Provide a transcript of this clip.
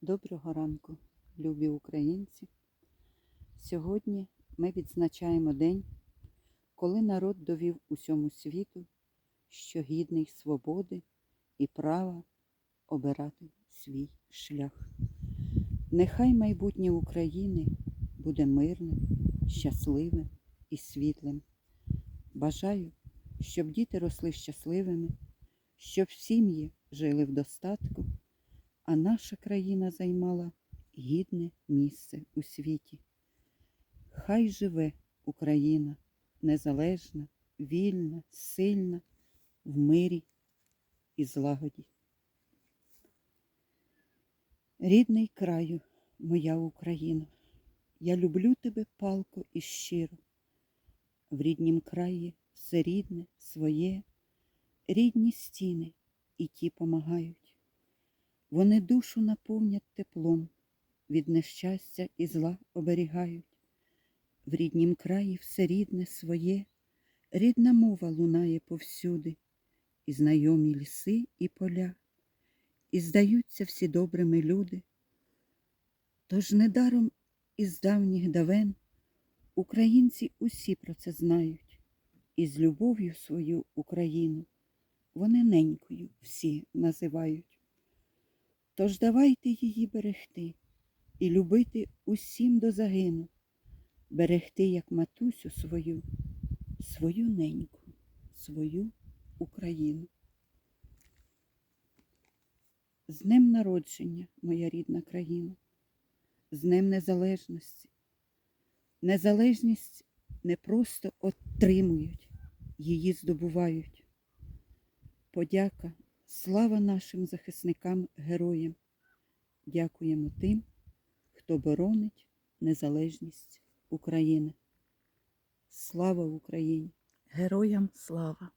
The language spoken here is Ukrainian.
Доброго ранку, любі українці. Сьогодні ми відзначаємо день, коли народ довів усьому світу, що гідний свободи і права обирати свій шлях. Нехай майбутнє України буде мирним, щасливим і світлим. Бажаю, щоб діти росли щасливими, щоб сім'ї жили в достатку а наша країна займала гідне місце у світі. Хай живе Україна незалежна, вільна, сильна, в мирі і злагоді. Рідний краю, моя Україна, я люблю тебе палко і щиро. В ріднім краї все рідне, своє, рідні стіни і ті помагають. Вони душу наповнять теплом, від нещастя і зла оберігають. В ріднім краї все рідне своє, рідна мова лунає повсюди, і знайомі ліси і поля, і здаються всі добрими люди. Тож недаром із давніх давен українці усі про це знають, і з любов'ю свою Україну вони ненькою всі називають. Тож давайте її берегти і любити усім до загину, берегти, як матусю свою, свою неньку, свою Україну. З Днем народження, моя рідна країна, з Днем Незалежності. Незалежність не просто отримують, її здобувають. Подяка Слава нашим захисникам, героям! Дякуємо тим, хто боронить незалежність України. Слава Україні! Героям слава!